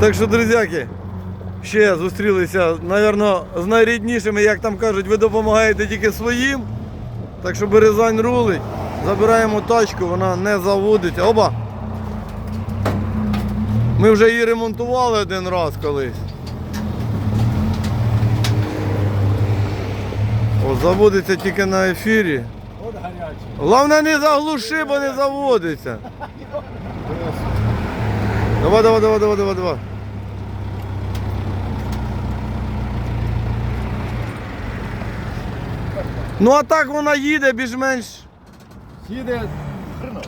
Так що, друзяки, ще зустрілися, напевно, з найріднішими, як там кажуть, ви допомагаєте тільки своїм. Так що Березань рулить, забираємо тачку, вона не заводиться. Оба! Ми вже її ремонтували один раз колись. О, заводиться тільки на ефірі. От гарячий. Головне не заглуши, бо не заводиться. Давай, давай, давай, давай, давай, давай. Ну а так вона їде більш-менш Їде хреново.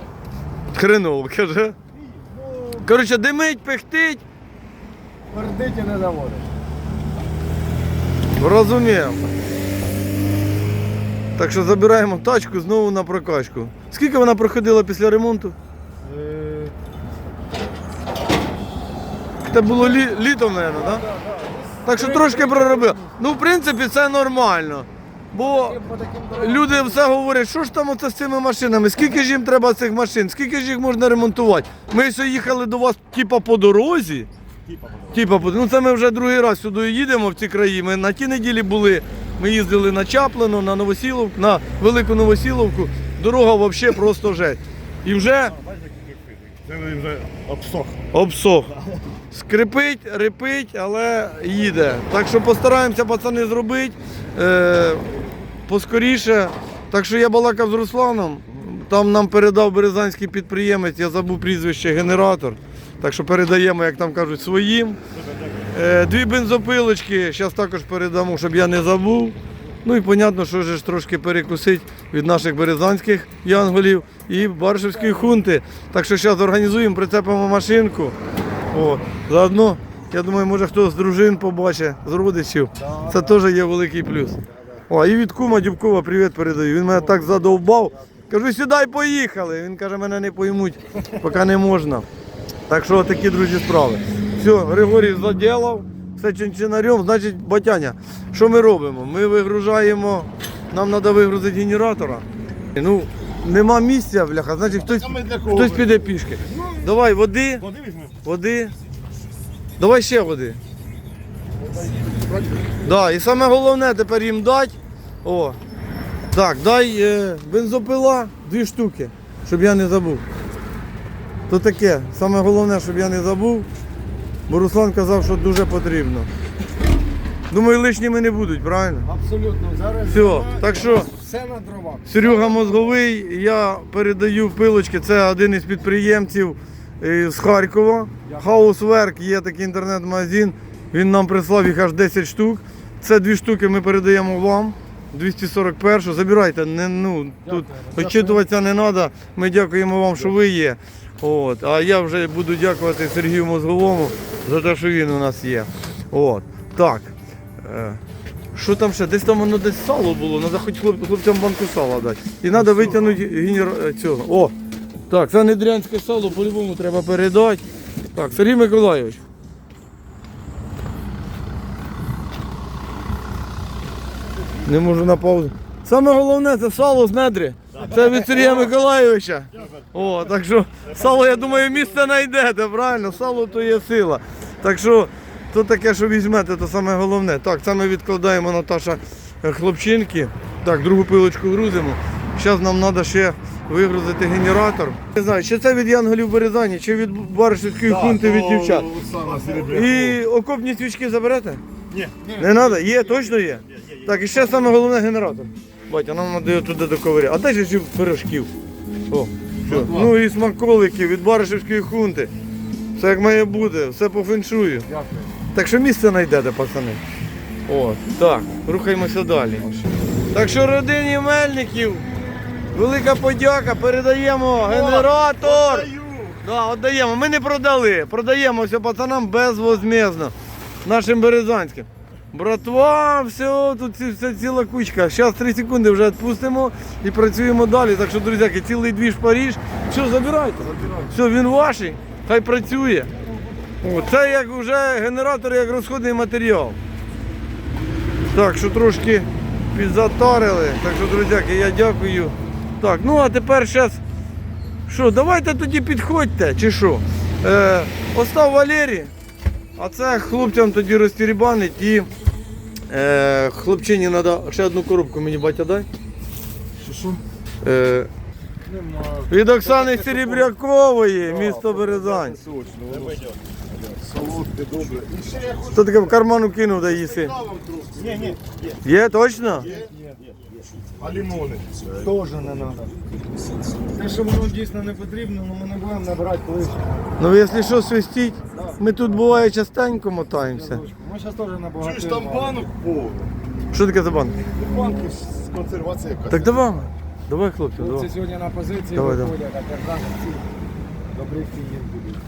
хреново, каже. Коротше, димить, пихтить, пердить і не заводить. розуміємо. Так що забираємо тачку знову на прокачку. Скільки вона проходила після ремонту? Це було лі... літом, мабуть, так? Так що трошки проробив. Ну, в принципі, це нормально. Бо люди все говорять, що ж там оце з цими машинами, скільки ж їм треба цих машин, скільки ж їх можна ремонтувати. Ми ось їхали до вас типа по дорозі. Типа, ну це ми вже другий раз сюди їдемо в ці краї. Ми на ті неділі були. Ми їздили на Чаплино, на Новосіловку, на Велику Новосіловку. Дорога взагалі просто жесть. І вже Це вже обсох. обсох. Скрипить, репить, але їде. Так що постараємося пацани зробити е, поскоріше. Так що я балакав з Русланом. Там нам передав березанський підприємець, я забув прізвище генератор. Так що передаємо, як там кажуть, своїм. Е, дві бензопилочки, зараз також передамо, щоб я не забув. Ну і понятно, що ж трошки перекусить від наших березанських янголів і баршівської хунти. Так що зараз організуємо, прицепимо машинку. О, заодно, я думаю, може хто з дружин побачить, з родичів. Це теж є великий плюс. О, і від кума Дюбкова привіт передаю. Він мене так задовбав. Кажу, сідай, поїхали. Він каже, мене не поймуть, поки не можна. Так що такі друзі справи. Все, Григорій заділав, все чинчинарем, значить, батяня, що ми робимо? Ми вигружаємо, нам треба вигрузити генератора. Ну, нема місця, бляха, значить хтось, хтось піде пішки. Давай, води, Води візьмемо. води. Давай ще води. Да, і саме головне тепер їм дати. О. Так, дай е, бензопила дві штуки, щоб я не забув. То таке, саме головне, щоб я не забув, бо Руслан казав, що дуже потрібно. Думаю, лишніми не будуть, правильно? Абсолютно. Зараз Все, зима, так що все на дровах. Серега Мозговий, я передаю пилочки, це один із підприємців з Харкова. Хаусверк є такий інтернет-магазин. Він нам прислав їх аж 10 штук. Це дві штуки ми передаємо вам. 241 забирайте, не, ну, тут очитуватися не треба. Ми дякуємо вам, що ви є. От. А я вже буду дякувати Сергію Мозговому за те, що він у нас є. От. Так. Е, що там ще? Десь там воно десь сало було, треба хоч хлопцям банку сала дати. І треба витягнути генер... е, цього. О! Так, це недрянське сало по-любому треба передати. Так, Сергій Миколайович. Не можу на паузу. Саме головне це сало з недри. Це від Сергія Миколайовича. О, так що сало, я думаю, місце знайдете, правильно? Сало то є сила. Так що то таке, що візьмете, то саме головне. Так, це ми відкладаємо Наташа е, хлопчинки. Так, другу пилочку грузимо. Зараз нам треба ще вигрузити генератор. Не знаю, чи це від Янголів Березані, чи від Баришівської хунти від дівчат. І окопні свічки заберете? Ні. Не треба? Є, точно є? Так, і ще саме головне генератор. Батя, нам треба його туди доковиряти. А де ж пирожків? О, все. Ну і смаколики від Баришівської хунти. Все як має бути, все по феншую. Дякую. Так що місце знайдете, пацани. От, так, рухаємося далі. Так що родині Мельників, велика подяка, передаємо генератор. Да, віддаємо. Ми не продали. Продаємо все пацанам безвозмезно. Нашим березанським. Братва, все, тут вся ціла кучка. Зараз 3 секунди вже відпустимо і працюємо далі. Так що, друзяки, цілий двіж Паріж. Все, забирайте. Все, він ваш, хай працює. О, це як вже генератор, як розходний матеріал. Так, що трошки підзатарили. Так що, друзяки, я дякую. Так, ну а тепер зараз. Що, давайте тоді підходьте, чи що? Е, остав Валерій. А це хлопцям тоді розтірібанить і е, хлопчині треба ще одну коробку мені батя дай. Що що? Е, Нема. від Оксани Серебрякової, місто Березань. Солодке, добре. Хто таке в карману кинув да їси? Ні, ні, є. Є, точно? А лимони? Теж не треба. Те, що воно дійсно не потрібно, але ми не будемо набирати колись. Ну якщо що свистіть, ми тут буває частенько мотаємося. Ми зараз теж набагато. Чуєш, там банок повно. Що таке за банк? Банки з консервації якась. Так давай, давай, хлопці, Хлопці давай. сьогодні на позиції Давай, виходять, а держава ці добрих клієнт будуть.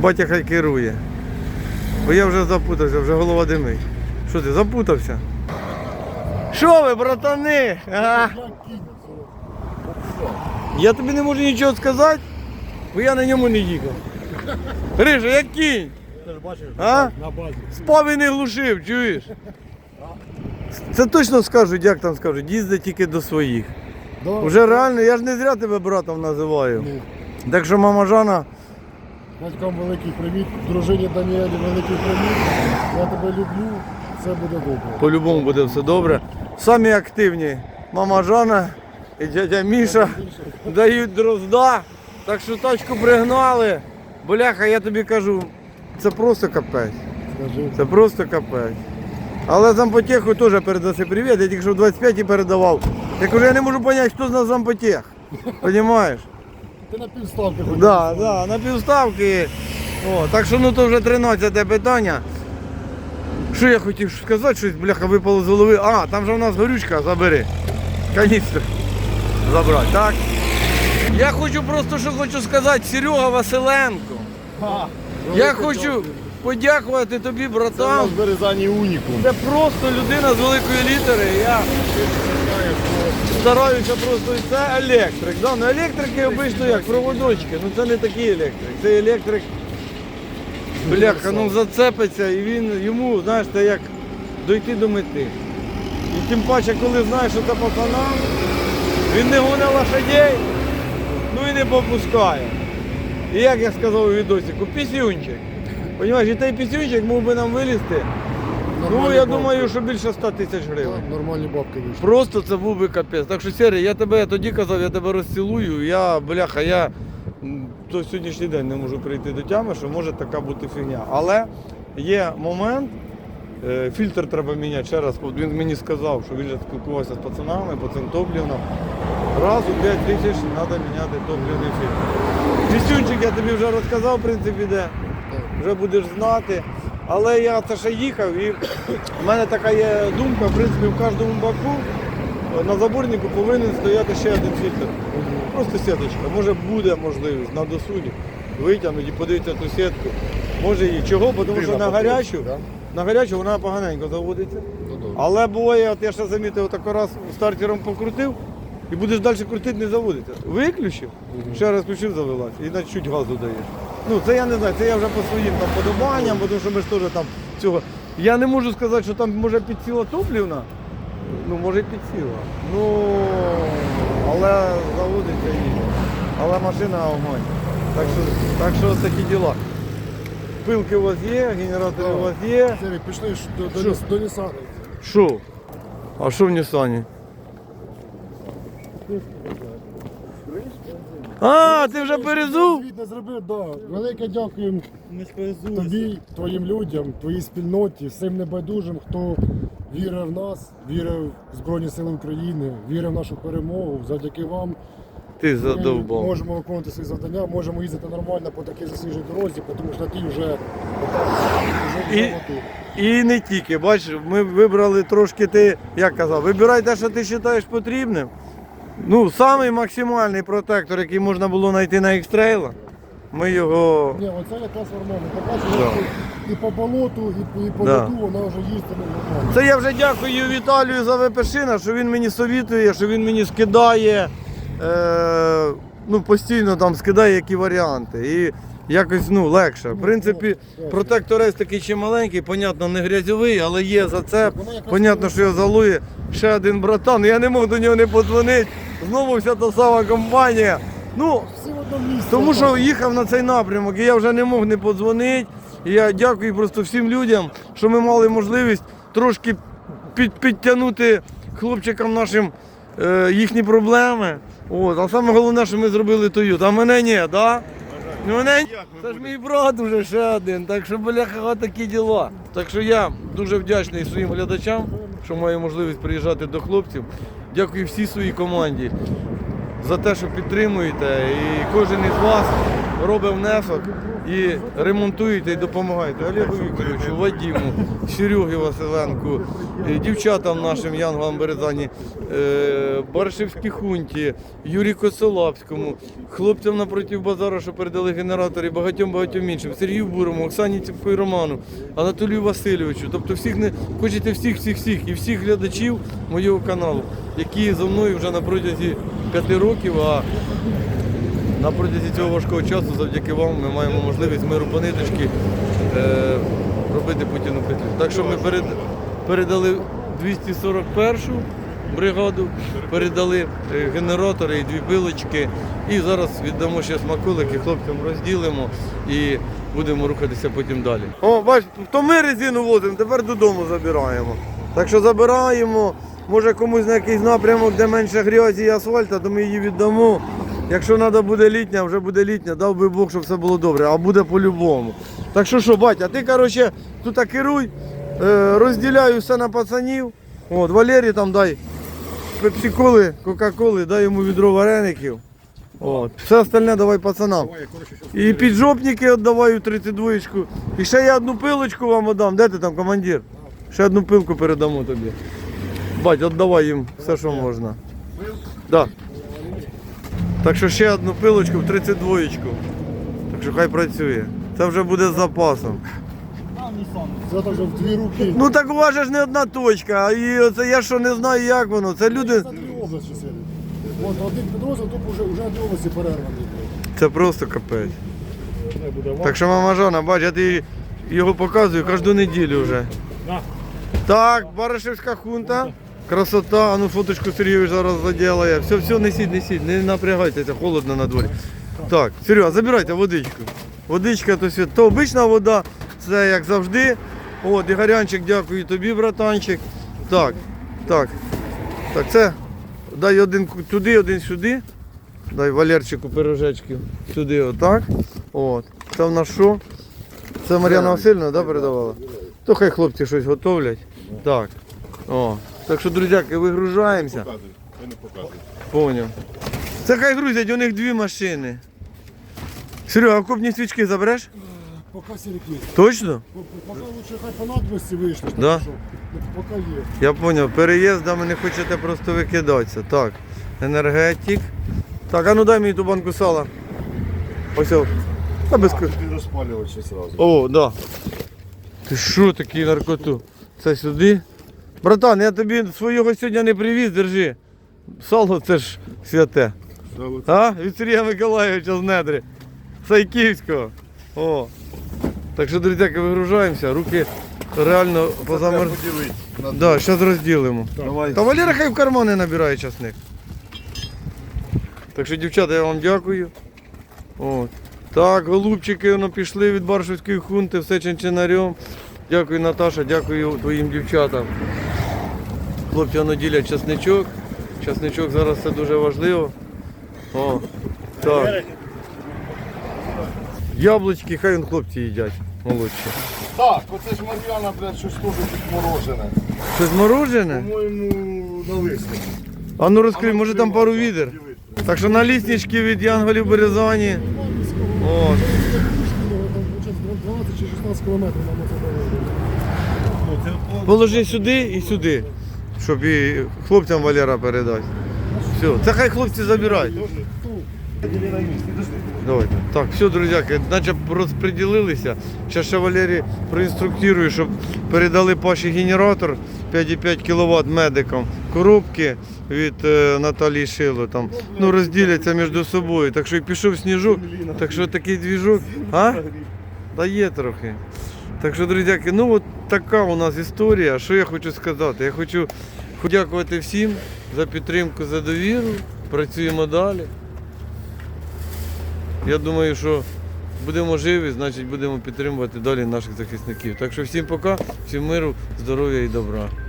Батя хай керує. Бо я вже запутався, вже голова димить. Що ти, запутався? Що ви, братани? А? Я тобі не можу нічого сказати, бо я на ньому не їхав. Гриша, як кінь. А? Спав і не глушив, чуєш? Це точно скажуть, як там скажуть, їздить тільки до своїх. Уже реально, я ж не зря тебе братом називаю. Так що мама Жана, Батькам великий привіт, дружині Даніелі великий привіт. Я тебе люблю, все буде добре. по-любому буде все добре. Самі активні мама Жана і дядя Міша дають дрозда. Так що тачку пригнали. Бляха, я тобі кажу, це просто капець. Це просто капець. Але зампотеху теж передаси привіт. Я тільки що в 25 передавав. Я кажу, я не можу зрозуміти, хто з нас зампотех. Понімаєш? Ти на півставки ходиш. Да, да, на півставки. О, так що ну то вже 13 питання. Що я хотів сказати, щось бляха випало з голови. А, там же у нас горючка, забери. Каністр. Забрати, так? Я хочу просто, що хочу сказати, Серега Василенко. Я хочу подякувати тобі, Це у братан. нас в Березані унікум. Це просто людина з великої літери. Я стараюся просто. Це електрик. Да? Ну, електрики обично як проводочки. Ну це не такий електрик. Це електрик. Бляха, ну зацепиться і він йому, знаєш, це як дойти до мети. І тим паче, коли знаєш, що це пацана, він не гоне лошадей, ну і не попускає. І як я сказав у відосику, пісюнчик. Понімаєш, і той пісюнчик мог би нам вилізти. Ну, я бабки. думаю, що більше 100 тисяч гривень. Так, Нормальні бабки вийшли. Просто це був би капець. Так що, Сергій, я тебе я тоді казав, я тебе розцілую. Я, бляха, я до сьогоднішній день не можу прийти до тями, що може така бути фігня. Але є момент, е, фільтр треба міняти. Ще раз, він мені сказав, що він спілкувався з пацанами по цим топливним. Раз у 5 тисяч треба міняти топливний фільтр. Пісюнчик я тобі вже розказав, в принципі, де вже будеш знати. Але я це ще їхав і в мене така є думка, в принципі, в кожному баку на заборнику повинен стояти ще один фільтр. Просто сіточка. Може буде можливість на досуді витягнути і подивитися ту сітку. Може її. Чого? Бо Тому що на гарячу, на гарячу вона поганенько заводиться. Ну. Але буває, от я ще замітив, отако раз стартером покрутив і будеш далі крутити, не заводиться. Виключив, ще раз включив, завелась і на чуть газу даєш. Ну це я не знаю, це я вже по своїм там подобанням, бо тому що ми ж теж там цього. Я не можу сказати, що там може підсіла топлівна. Ну, може і підсіла. Ну, але заводиться її. Але машина огонь. Так що, так що такі діла. Пилки у вас є, генератори у вас є. Сергій, пішли ж до, до, Що? Ніс- до Нісани. Що? А що в Нісані? А, ти вже перезув? Звіт не зробив, да. Велике дякуємо тобі, твоїм людям, твоїй спільноті, всім небайдужим, хто вірив в нас, вірив в Збройні Сили України, вірив в нашу перемогу. Завдяки вам Ти ми задовбав. можемо виконувати свої завдання, можемо їздити нормально по такій засніженій дорозі, тому що на тій вже, вже І- І не тільки, бачиш, ми вибрали трошки ти, як казав, вибирай те, що ти вважаєш потрібним. Ну, самий максимальний протектор, який можна було знайти на екстрейла. Ми його. Ні, оце якраз нормально. Така ж Да. і по болоту, і, по- і по Да. льоду вона вже їсти нормально. Це я вже дякую Віталію за ВПшина, що він мені совітує, що він мені скидає. Е, ну, постійно там скидає які варіанти. І якось ну, легше. В принципі, протекторець такий ще маленький, понятно, не грязьовий, але є зацеп. Понятно, що його залує ще один братан. Я не мог до нього не подзвонити. Знову вся та сама компанія. Ну. Тому що їхав на цей напрямок, і я вже не мог не подзвонити. І я дякую просто всім людям, що ми мали можливість трошки під, підтягнути хлопчикам нашим е, їхні проблеми. От. А саме головне, що ми зробили тою. А мене ні, да? Ну, не. Це ж мій брат уже ще один. Так що, бляха, такі діла. Так що я дуже вдячний своїм глядачам, що маю можливість приїжджати до хлопців. Дякую всій своїй команді за те, що підтримуєте. І кожен із вас робить внесок і ремонтуєте і допомагаєте. Олегу Вікторовичу, Вадіму, Серегі Василенку, е, дівчатам нашим Янголам Березані, е, Баршевській хунті, Юрію Косолапському, хлопцям напротив базару, що передали генератори, багатьом багатьом іншим, Сергію Бурому, Оксані Ціпко Роману, Анатолію Васильовичу. Тобто всіх не хочете всіх, всіх, всіх і всіх глядачів моєго каналу, які зі мною вже на протязі п'яти років. А на протязі цього важкого часу, завдяки вам, ми маємо можливість миру по ниточки е, робити путіну петлю. Так що ми перед, передали 241-шу бригаду, передали е, генератори і дві пилочки. І зараз віддамо ще смаколики, хлопцям розділимо і будемо рухатися потім далі. О, бач, то ми резину возимо, тепер додому забираємо. Так що забираємо. Може комусь на якийсь напрямок, де менше грязі і асфальта, то ми її віддамо. Якщо треба буде літня, вже буде літня, дав би Бог, щоб все було добре, а буде по-любому. Так що що, батя, ти коротше, тут керуй, е, розділяю все на пацанів. От, Валері там дай пепсиколи, кока-коли, дай йому відро вареників. От. Все остальне давай пацанам. І піджопники віддаваю 32 І ще я одну пилочку вам віддам. Де ти там, командир? Ще одну пилку передамо тобі. Бать, віддавай їм все, що можна. Да. Так що ще одну пилочку в 32 Так що хай працює. Це вже буде з запасом. Це вже в дві руки. Ну так у вас же ж не одна точка. І оце я що не знаю, як воно. Це люди. От один підрозділ, тут вже, вже дві області перервані. Це просто капець. Так що мама Жана, бач, я тобі його показую кожну неділю вже. Так, Баришевська хунта. Красота, а ну фоточку Сергійович зараз заділає. Все, все, несіть, несіть, не напрягайтеся, холодно на дворі. Так, Серега, забирайте водичку. Водичка то світ. То обична вода, це як завжди. От, Ігорянчик, дякую тобі, братанчик. Так, так. Так, це дай один туди, один сюди. Дай Валерчику пирожечків сюди, отак. От. Це в нас що? Це Мар'яна Васильівна, да, передавала? То хай хлопці щось готовлять. Так. О. Так що, друзяки, вигружаємося. Показуй, я не показую. Поняв. Це хай грузять, у них дві машини. Серега, окопні свічки забереш? Поки сірик є. Точно? Поки лучше хай по надвісті вийшли. Да? Поки є. Я зрозумів, переїздами не хочете просто викидатися. Так, енергетик. Так, а ну дай мені ту банку сала. Ось. о. Та без... ко- Ти розпалювач ще сразу. О, да. Ти що такий наркоту? Це сюди? Братан, я тобі свого сьогодні не привіз, держи. Сало це ж святе. Сало А? Від Сергія Миколаївича з недри. Сайківського. О. Так що, друзяки, вигружаємося, руки реально позамер... Да, зараз розділимо. Давай. Та Валера хай в кармани набирає часник. Так що, дівчата, я вам дякую. От. Так, голубчики воно пішли від Баршівської хунти, все чинчинарем. Дякую, Наташа, дякую твоїм дівчатам. Хлопці воно ділять часничок. Часничок зараз це дуже важливо. О, так. Яблучки, хай он хлопці їдять. Молодші. Так, оце ж Мар'яна, блядь, щось теж тут морожене. Щось морожене? По-моєму, на виставці. А ну розкрий, може там пару відер. Так що на ліснички від Янголів Березані. О, Там виходить, 12 чи 16 кілометрів нам це дорога. положи сюди і сюди, щоб і хлопцям Валера передати. Все, це хай хлопці забирають. Давайте. Так, все, друзяки, наче розподілилися. Зараз ще Валерій проінструктирую, щоб передали Паші генератор 5,5 кВт медикам. Коробки від е, Наталії Шило там. Ну, розділяться між собою. Так що і пішов сніжок. Так що такий двіжок. А? Та є трохи. Так що, друзяки, ну от така у нас історія. Що я хочу сказати? Я хочу подякувати всім за підтримку, за довіру. Працюємо далі. Я думаю, що будемо живі, значить будемо підтримувати далі наших захисників. Так що всім пока, всім миру, здоров'я і добра.